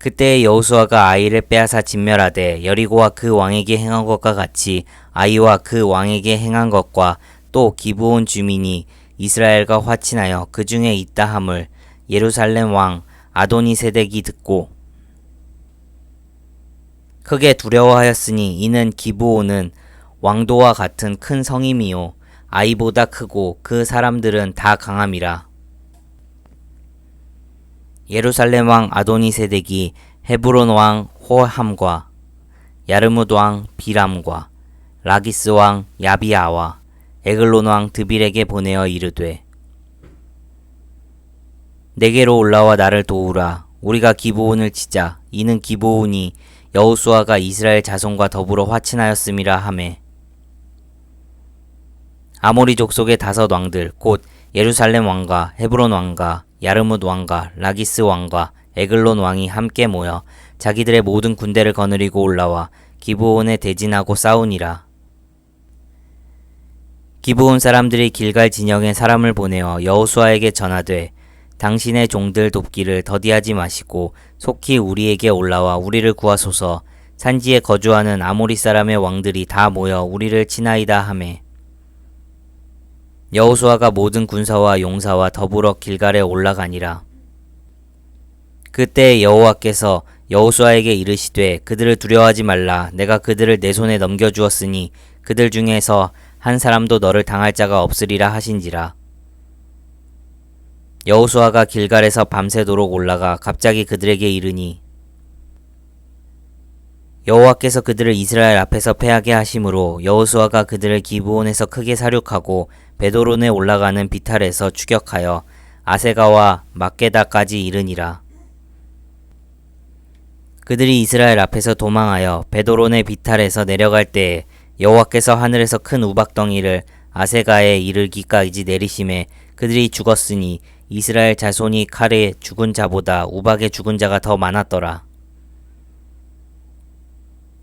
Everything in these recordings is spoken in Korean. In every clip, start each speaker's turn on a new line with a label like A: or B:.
A: 그때 여호수아가 아이를 빼앗아 진멸하되 여리고와 그 왕에게 행한 것과 같이 아이와 그 왕에게 행한 것과 또 기브온 주민이 이스라엘과 화친하여 그 중에 있다 함을 예루살렘 왕 아도니 세덱이 듣고 크게 두려워하였으니 이는 기브온은 왕도와 같은 큰 성임이요 아이보다 크고 그 사람들은 다 강함이라 예루살렘 왕 아도니세덱이 헤브론 왕 호함과 야르무드 왕 비람과 라기스 왕 야비아와 에글론 왕 드빌에게 보내어 이르되 내게로 올라와 나를 도우라. 우리가 기브온을 치자. 이는 기브온이 여호수아가 이스라엘 자손과 더불어 화친하였음이라 하매. 아모리 족속의 다섯 왕들 곧 예루살렘 왕과 헤브론 왕과 야르뭇 왕과 라기스 왕과 에글론 왕이 함께 모여 자기들의 모든 군대를 거느리고 올라와 기브온에 대진하고 싸우니라. 기브온 사람들이 길갈 진영에 사람을 보내어 여호수아에게 전하되 당신의 종들 돕기를 더디하지 마시고 속히 우리에게 올라와 우리를 구하소서 산지에 거주하는 아모리 사람의 왕들이 다 모여 우리를 치나이다 하매 여호수아가 모든 군사와 용사와 더불어 길갈에 올라가니라. 그때 여호와께서 여호수아에게 이르시되 그들을 두려워하지 말라 내가 그들을 내 손에 넘겨 주었으니 그들 중에서 한 사람도 너를 당할 자가 없으리라 하신지라. 여호수아가 길갈에서 밤새도록 올라가 갑자기 그들에게 이르니 여호와께서 그들을 이스라엘 앞에서 패하게 하심으로 여호수아가 그들을 기브온에서 크게 사륙하고 베도론에 올라가는 비탈에서 추격하여 아세가와 막게다까지 이르니라. 그들이 이스라엘 앞에서 도망하여 베도론의 비탈에서 내려갈 때에 여호와께서 하늘에서 큰 우박덩이를 아세가에 이르기까지 내리심에 그들이 죽었으니 이스라엘 자손이 칼에 죽은 자보다 우박에 죽은 자가 더 많았더라.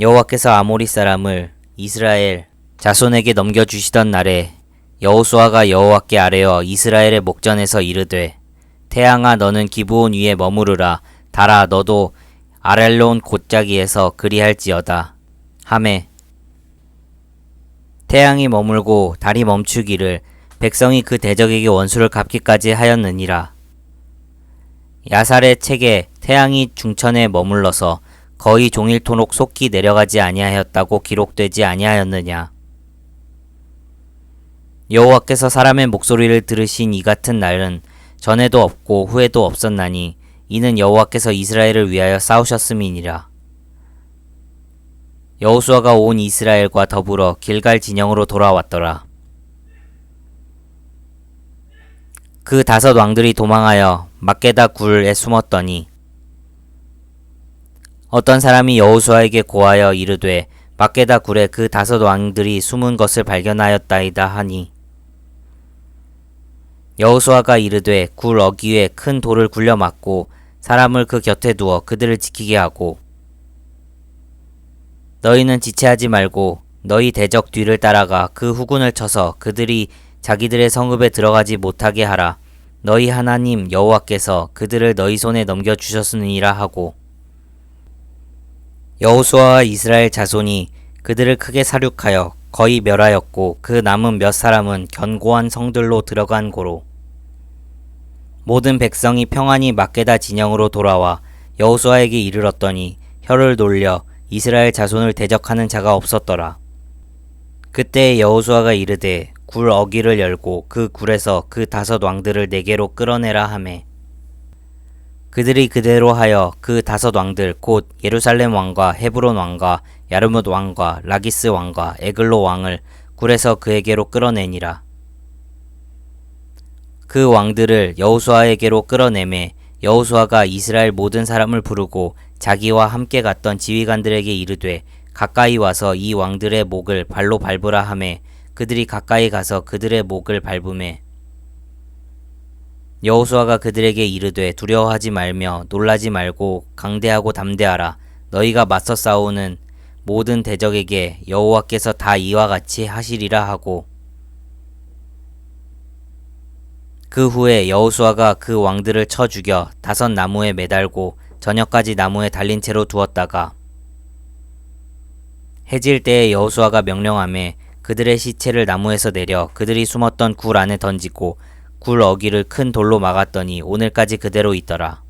A: 여호와께서 아모리 사람을 이스라엘 자손에게 넘겨주시던 날에 여호수아가 여호와께 아뢰어 이스라엘의 목전에서 이르되 태양아 너는 기브온 위에 머무르라. 달아 너도 아렐론 곧자기에서 그리할지어다. 하매 태양이 머물고 달이 멈추기를 백성이 그 대적에게 원수를 갚기까지 하였느니라. 야살의 책에 태양이 중천에 머물러서 거의 종일 토록 속히 내려가지 아니하였다고 기록되지 아니하였느냐 여호와께서 사람의 목소리를 들으신 이 같은 날은 전에도 없고 후에도 없었나니 이는 여호와께서 이스라엘을 위하여 싸우셨음이니라. 여호수아가 온 이스라엘과 더불어 길갈 진영으로 돌아왔더라. 그 다섯 왕들이 도망하여 막게다 굴에 숨었더니 어떤 사람이 여호수아에게 고하여 이르되 막게다 굴에 그 다섯 왕들이 숨은 것을 발견하였다이다 하니 여호수아가 이르되 굴 어귀에 큰 돌을 굴려 막고 사람을 그 곁에 두어 그들을 지키게 하고 너희는 지체하지 말고 너희 대적 뒤를 따라가 그 후군을 쳐서 그들이 자기들의 성읍에 들어가지 못하게 하라. 너희 하나님 여호와께서 그들을 너희 손에 넘겨 주셨으니라 하고 여호수아와 이스라엘 자손이 그들을 크게 사륙하여 거의 멸하였고 그 남은 몇 사람은 견고한 성들로 들어간 고로 모든 백성이 평안히 막게다 진영으로 돌아와 여호수아에게 이르렀더니 혀를 돌려 이스라엘 자손을 대적하는 자가 없었더라. 그때 여호수아가 이르되 굴 어기를 열고 그 굴에서 그 다섯 왕들을 네개로 끌어내라 하매 그들이 그대로 하여 그 다섯 왕들 곧 예루살렘 왕과 헤브론 왕과 야르뭇 왕과 라기스 왕과 에글로 왕을 굴에서 그에게로 끌어내니라. 그 왕들을 여호수아에게로 끌어내매 여호수아가 이스라엘 모든 사람을 부르고 자기와 함께 갔던 지휘관들에게 이르되 가까이 와서 이 왕들의 목을 발로 밟으라 하매 그들이 가까이 가서 그들의 목을 밟음에 여호수아가 그들에게 이르되 두려워하지 말며 놀라지 말고 강대하고 담대하라. 너희가 맞서 싸우는 모든 대적에게 여호와께서 다 이와 같이 하시리라 하고. 그 후에 여호수아가 그 왕들을 쳐 죽여 다섯 나무에 매달고 저녁까지 나무에 달린 채로 두었다가 해질 때에 여호수아가 명령함에 그들의 시체를 나무에서 내려 그들이 숨었던 굴 안에 던지고 굴 어기를 큰 돌로 막았더니 오늘까지 그대로 있더라.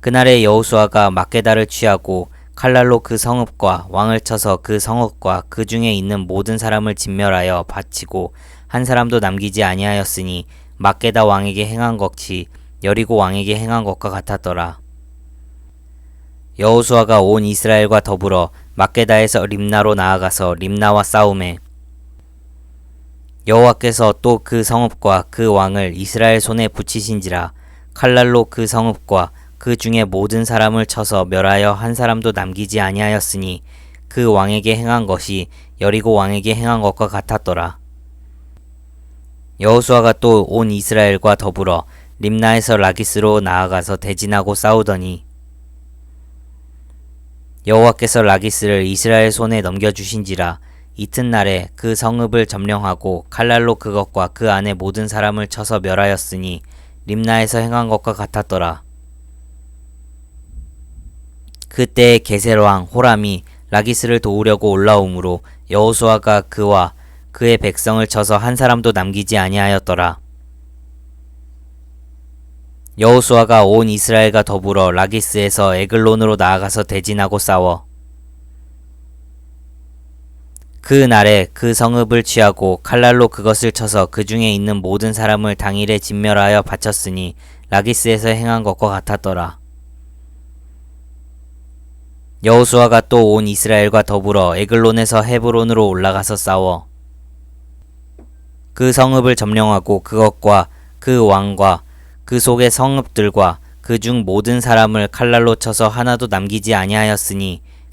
A: 그날에 여호수아가 막게다를 취하고 칼날로 그 성읍과 왕을 쳐서 그 성읍과 그 중에 있는 모든 사람을 진멸하여 바치고 한 사람도 남기지 아니하였으니 막게다 왕에게 행한 것이 여리고 왕에게 행한 것과 같았더라. 여호수아가 온 이스라엘과 더불어 막게다에서 림나로 나아가서 림나와 싸움에 여호와께서 또 그 성읍과 그 왕을 이스라엘 손에 붙이신지라 칼날로 그 성읍과 그 중에 모든 사람을 쳐서 멸하여 한 사람도 남기지 아니하였으니 그 왕에게 행한 것이 여리고 왕에게 행한 것과 같았더라. 여호수아가 또 온 이스라엘과 더불어 림나에서 라기스로 나아가서 대진하고 싸우더니 여호와께서 라기스를 이스라엘 손에 넘겨주신지라 이튿날에 그 성읍을 점령하고 칼날로 그것과 그 안에 모든 사람을 쳐서 멸하였으니 림나에서 행한 것과 같았더라. 그때 게셀 왕 호람이 라기스를 도우려고 올라오므로 여호수아가 그와 그의 백성을 쳐서 한 사람도 남기지 아니하였더라. 여호수아가 온 이스라엘과 더불어 라기스에서 에글론으로 나아가서 대진하고 싸워 그 날에 그 성읍을 취하고 칼날로 그것을 쳐서 그 중에 있는 모든 사람을 당일에 진멸하여 바쳤으니 라기스에서 행한 것과 같았더라. 여호수아가 또 온 이스라엘과 더불어 에글론에서 헤브론으로 올라가서 싸워 그 성읍을 점령하고 그것과 그 왕과 그 속의 성읍들과 그 중 모든 사람을 칼날로 쳐서 하나도 남기지 아니하였으니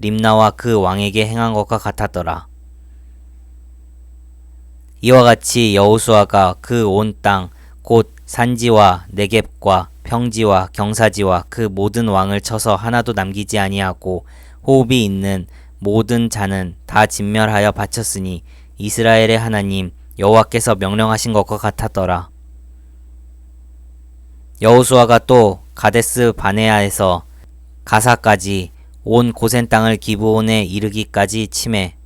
A: 림나와 그 왕에게 행한 것과 같았더라. 이와 같이 여호수아가 그 온 땅 곧 산지와 네겝과 평지와 경사지와 그 모든 왕을 쳐서 하나도 남기지 아니하고 호흡이 있는 모든 자는 다 진멸하여 바쳤으니 이스라엘의 하나님 여호와께서 명령하신 것과 같았더라. 여호수아가 또 가데스 바네아에서 가사까지 온 고센 땅을 기브온에 이르기까지 침해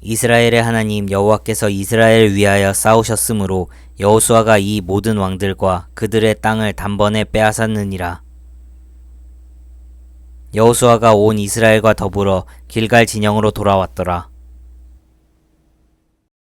A: 이스라엘의 하나님 여호와께서 이스라엘을 위하여 싸우셨으므로 여호수아가 이 모든 왕들과 그들의 땅을 단번에 빼앗았느니라. 여호수아가 온 이스라엘과 더불어 길갈 진영으로 돌아왔더라.